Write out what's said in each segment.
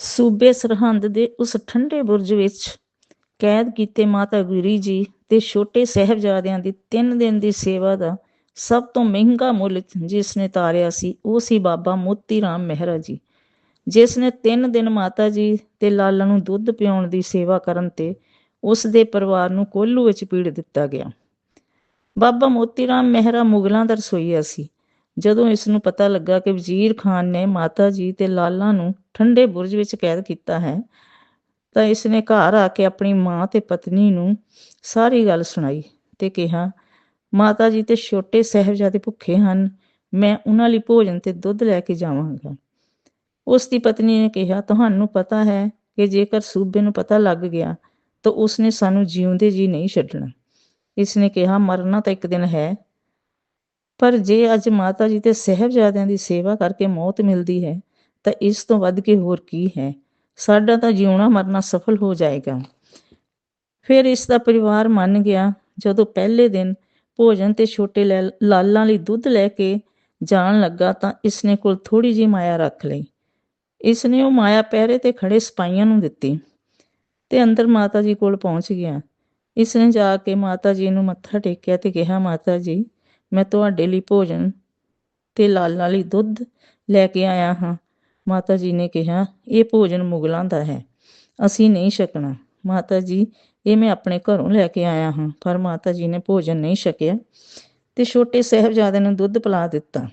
ਸੂਬੇ ਸਰਹੰਦ ਦੇ ਉਸ ਠੰਡੇ ਬੁਰਜ ਵਿੱਚ ਕੈਦ ਕੀਤੇ ਮਾਤਾ ਗੁਰੀ ਜੀ ਤੇ ਛੋਟੇ ਸਹਿਬਜ਼ਾਦਿਆਂ ਦੀ 3 ਦਿਨ ਦੀ ਸੇਵਾ ਦਾ ਸਭ ਤੋਂ ਮਹਿੰਗਾ ਮੁੱਲ ਜਿਸ ਨੇ ਤਾਰਿਆ ਸੀ, ਉਹ ਸੀ ਬਾਬਾ ਮੋਤੀ ਰਾਮ ਮਹਿਰਾ ਜੀ, ਜਿਸ ਨੇ 3 ਦਿਨ ਮਾਤਾ ਜੀ ਤੇ ਲਾਲਾ ਨੂੰ ਦੁੱਧ ਪਿਉਣ ਦੀ ਸੇਵਾ ਕਰਨ ਤੇ ਉਸ ਦੇ ਪਰਿਵਾਰ ਨੂੰ ਕੋਲੂ ਵਿੱਚ ਪੀੜ ਦਿੱਤਾ ਗਿਆ। ਬਾਬਾ ਮੋਤੀ ਰਾਮ ਮਹਿਰਾ ਮੁਗਲਾਂ ਦਾ ਰਸੋਈਆ ਸੀ। ਜਦੋਂ ਇਸ ਨੂੰ ਪਤਾ ਲੱਗਾ ਕਿ ਵਜ਼ੀਰ ਖਾਨ ਨੇ ਮਾਤਾ ਜੀ ਤੇ ਲਾਲਾ ਨੂੰ ਠੰਡੇ ਬੁਰਜ ਵਿੱਚ ਕੈਦ ਕੀਤਾ ਹੈ, ਤਾਂ ਇਸ ਨੇ ਘਰ ਆ ਕੇ ਆਪਣੀ ਮਾਂ ਤੇ ਪਤਨੀ ਨੂੰ ਸਾਰੀ ਗੱਲ ਸੁਣਾਈ ਤੇ ਕਿਹਾ, ਮਾਤਾ ਜੀ ਤੇ ਛੋਟੇ ਸਹਿਬਜ਼ਾਦੇ ਭੁੱਖੇ ਹਨ, ਮੈਂ ਉਹਨਾਂ ਲਈ ਭੋਜਨ ਤੇ ਦੁੱਧ ਲੈ ਕੇ ਜਾਵਾਂਗਾ। ਉਸ ਦੀ ਪਤਨੀ ਨੇ ਕਿਹਾ, ਤੁਹਾਨੂੰ ਪਤਾ ਹੈ ਕਿ ਜੇਕਰ ਸੂਬੇ ਨੂੰ ਪਤਾ ਲੱਗ ਗਿਆ, ਤਾਂ ਉਸ ਨੇ ਸਾਨੂੰ ਜਿਉਂਦੇ ਜੀ ਨਹੀਂ ਛੱਡਣਾ। ਇਸ ਨੇ ਕਿਹਾ, ਮਰਨਾ ਤਾਂ ਇੱਕ ਦਿਨ ਹੈ ਪਰ ਜੇ ਅੱਜ ਮਾਤਾ ਜੀ ਤੇ ਸਹਿਬਜ਼ਾਦਿਆਂ ਦੀ ਸੇਵਾ ਕਰਕੇ ਮੌਤ ਮਿਲਦੀ ਹੈ, ਤਾਂ ਇਸ ਤੋਂ ਵੱਧ ਕੇ ਹੋਰ ਕੀ ਹੈ? ਸਾਡਾ ਤਾਂ ਜਿਉਣਾ ਮਰਨਾ ਸਫਲ ਹੋ ਜਾਏਗਾ। ਫਿਰ ਇਸ ਦਾ ਪਰਿਵਾਰ ਮੰਨ ਗਿਆ, ਜਦੋਂ ਪਹਿਲੇ ਦਿਨ ਭੋਜਨ ਤੇ ਛੋਟੇ ਲਾਲਾਂ ਲਈ ਦੁੱਧ ਲੈ ਕੇ ਜਾਣ ਲੱਗਾ ਤਾਂ ਇਸਨੇ ਕੋਲ ਥੋੜੀ ਜੀ ਮਾਇਆ ਰੱਖ ਲਈ। ਇਸਨੇ ਉਹ ਮਾਇਆ ਪਹਿਰੇ ਤੇ ਖੜੇ ਸਿਪਾਹੀਆਂ ਨੂੰ ਦਿੱਤੀ ਤੇ ਅੰਦਰ ਮਾਤਾ ਜੀ ਕੋਲ ਪਹੁੰਚ ਗਿਆ। ਇਸਨੇ ਜਾ ਕੇ ਮਾਤਾ ਜੀ ਨੂੰ ਮੱਥਾ ਟੇਕਿਆ ਤੇ ਕਿਹਾ, ਮਾਤਾ ਜੀ ਮੈਂ ਤੁਹਾਡੇ ਲਈ ਭੋਜਨ ਤੇ ਲਾਲਾਂ ਲਈ ਦੁੱਧ ਲੈ ਕੇ ਆਇਆ ਹਾਂ। ਮਾਤਾ ਜੀ ਨੇ ਕਿਹਾ, ਇਹ ਭੋਜਨ ਮੁਗਲਾਂ ਦਾ ਹੈ। ਅਸੀਂ ਨਹੀਂ ਛਕਣਾ। ਮਾਤਾ ਜੀ, ਇਹ ਮੈਂ ਆਪਣੇ ਘਰੋਂ ਲੈ ਕੇ ਆਇਆ ਹਾਂ। ਪਰ ਮਾਤਾ ਜੀ ਨੇ ਭੋਜਨ ਨਹੀਂ ਛਕਿਆ ਤੇ ਛੋਟੇ ਸਹਿਬਜ਼ਾਦੇ ਨੂੰ ਦੁੱਧ ਪਿਲਾ ਦਿੱਤਾ।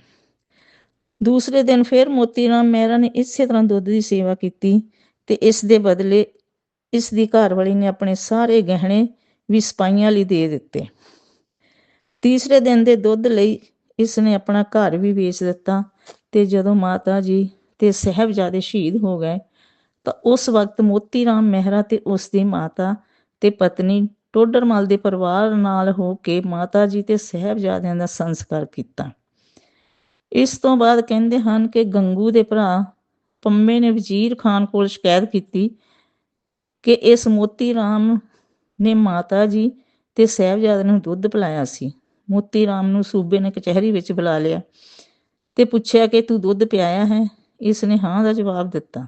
ਦੂਸਰੇ ਦਿਨ ਫਿਰ ਮੋਤੀ ਰਾਮ ਮਹਿਰਾ ਨੇ ਇਸੇ ਤਰ੍ਹਾਂ ਦੁੱਧ ਦੀ ਸੇਵਾ ਕੀਤੀ ਤੇ ਇਸ ਦੇ ਬਦਲੇ ਇਸ ਦੀ ਘਰਵਾਲੀ ਨੇ ਆਪਣੇ ਸਾਰੇ ਗਹਿਣੇ ਵੀ ਸਿਪਾਹੀਆਂ ਲਈ ਦੇ ਦਿੱਤੇ। ਤੀਸਰੇ ਦਿਨ ਦੇ ਦੁੱਧ ਲਈ ਇਸ ਨੇ ਆਪਣਾ ਘਰ ਵੀ ਵੇਚ ਦਿੱਤਾ ਤੇ ਜਦੋਂ ਮਾਤਾ ਜੀ ਤੇ ਸਹਿਬਜ਼ਾਦੇ ਸ਼ਹੀਦ ਹੋ ਗਏ ਤਾਂ ਉਸ ਵਕਤ ਮੋਤੀ ਰਾਮ ਮਹਿਰਾ ਤੇ ਉਸ ਦੀ ਮਾਤਾ ਤੇ ਪਤਨੀ ਟੋਡਰਮਲ ਦੇ ਪਰਿਵਾਰ ਨਾਲ ਹੋ ਕੇ ਮਾਤਾ ਜੀ ਤੇ ਸਹਿਬਜ਼ਾਦਿਆਂ ਦਾ ਸੰਸਕਾਰ ਕੀਤਾ। ਇਸ ਤੋਂ ਬਾਅਦ ਕਹਿੰਦੇ ਹਨ ਕਿ ਗੰਗੂ ਦੇ ਭਰਾ ਪੰਮੇ ਨੇ ਵਜ਼ੀਰ ਖਾਨ ਕੋਲ ਸ਼ਿਕਾਇਤ ਕੀਤੀ ਕਿ ਇਸ ਮੋਤੀ ਰਾਮ ਨੇ ਮਾਤਾ ਜੀ ਤੇ ਸਹਿਬਜ਼ਾਦੇ ਨੂੰ ਦੁੱਧ ਪਿਲਾਇਆ ਸੀ। ਮੋਤੀ ਰਾਮ ਨੂੰ ਸੂਬੇ ਨੇ ਕਚਹਿਰੀ ਵਿੱਚ ਬੁਲਾ ਲਿਆ ਤੇ ਪੁੱਛਿਆ ਕਿ ਤੂੰ ਦੁੱਧ ਪਿਆਇਆ ਹੈ? ਇਸ ਨੇ ਹਾਂ ਦਾ ਜਵਾਬ ਦਿੱਤਾ।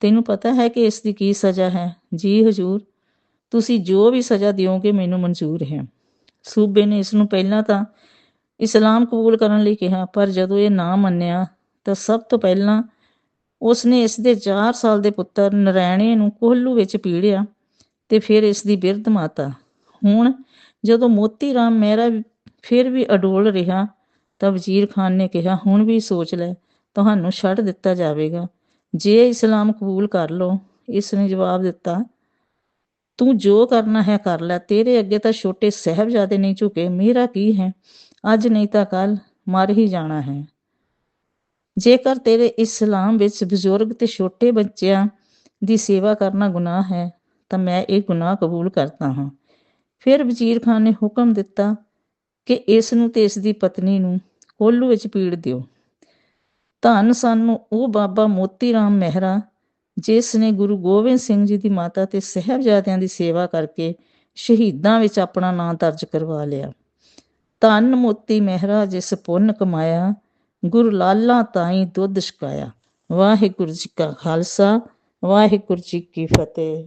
ਤੈਨੂੰ ਪਤਾ ਹੈ ਕਿ ਇਸ ਦੀ ਕੀ ਸਜ਼ਾ ਹੈ? ਜੀ ਹਜੂਰ, ਤੁਸੀਂ ਜੋ ਵੀ ਸਜ਼ਾ ਦਿਓਗੇ ਮੈਨੂੰ ਮਨਜ਼ੂਰ ਹੈ। ਸੂਬੇ ਨੇ ਇਸ ਨੂੰ ਪਹਿਲਾਂ ਤਾਂ ਇਸਲਾਮ ਕਬੂਲ ਕਰਨ ਲਈ ਕਿਹਾ, ਪਰ ਜਦੋਂ ਇਹ ਨਾ ਮੰਨਿਆ, ਤਾਂ ਸਭ ਤੋਂ ਪਹਿਲਾਂ ਉਸ ਨੇ ਇਸ ਦੇ 4 ਸਾਲ ਦੇ ਪੁੱਤਰ ਨਰੈਣੇ ਨੂੰ ਕੋਹਲੂ ਵਿੱਚ ਪੀੜਿਆ ਤੇ ਫਿਰ ਇਸ ਦੀ ਬਿਰਧ ਮਾਤਾ। ਹੁਣ ਜਦੋਂ ਮੋਤੀ ਰਾਮ ਮਹਿਰਾ ਫਿਰ ਵੀ ਅਡੋਲ ਰਿਹਾ ਤਾਂ ਵਜ਼ੀਰ ਖਾਨ ਨੇ ਕਿਹਾ, ਹੁਣ ਵੀ ਸੋਚ ਲੈ, ਤੁਹਾਨੂੰ ਛੱਡ ਦਿੱਤਾ ਜਾਵੇਗਾ। ਜੇ ਇਸਲਾਮ ਕਬੂਲ ਕਰ ਲਓ। ਇਸ ਨੇ ਜਵਾਬ ਦਿੱਤਾ, ਤੂੰ ਜੋ ਕਰਨਾ ਹੈ ਕਰ ਲੈ, ਤੇਰੇ ਅੱਗੇ ਤਾਂ ਛੋਟੇ ਸਹਿਬਜ਼ਾਦੇ ਨਹੀਂ ਝੁਕੇ, ਮੇਰਾ ਕੀ ਹੈ? ਅੱਜ ਨਹੀਂ ਤਾਂ ਕੱਲ ਮਰ ਹੀ ਜਾਣਾ ਹੈ। ਜੇਕਰ ਤੇਰੇ ਇਸਲਾਮ ਵਿੱਚ ਬਜ਼ੁਰਗ ਤੇ ਛੋਟੇ ਬੱਚਿਆਂ ਦੀ ਸੇਵਾ ਕਰਨਾ ਗੁਨਾਹ ਹੈ, ਤਾਂ ਮੈਂ ਇਹ ਗੁਨਾਹ ਕਬੂਲ ਕਰਦਾ ਹਾਂ। ਫਿਰ ਵਜ਼ੀਰ ਖਾਨ ਨੇ ਹੁਕਮ ਦਿੱਤਾ ਕਿ ਇਸ ਨੂੰ ਤੇ ਇਸ ਦੀ ਪਤਨੀ ਨੂੰ ਕੋਲੂ ਵਿੱਚ ਪੀੜ ਦਿਓ। ਧੰਨ ਸਾਨੂੰ ਉਹ ਬਾਬਾ ਮੋਤੀ ਰਾਮ ਮਹਿਰਾ, ਜਿਸ ਨੇ ਗੁਰੂ ਗੋਬਿੰਦ ਸਿੰਘ ਜੀ ਦੀ ਮਾਤਾ ਤੇ ਸਹਿਬਜ਼ਾਦਿਆਂ ਦੀ ਸੇਵਾ ਕਰਕੇ ਸ਼ਹੀਦਾਂ ਵਿੱਚ ਆਪਣਾ ਨਾਂ ਦਰਜ ਕਰਵਾ ਲਿਆ। ਧੰਨ ਮੋਤੀ ਮਹਿਰਾ, ਜਿਸ ਪੁੰਨ ਕਮਾਇਆ, ਗੁਰੂ ਲਾਲਾ ਤਾਈ ਦੁੱਧ ਛਕਾਇਆ। ਵਾਹਿਗੁਰੂ ਜੀ ਕਾ ਖਾਲਸਾ, ਵਾਹਿਗੁਰੂ ਜੀ ਕੀ ਫਤਿਹ।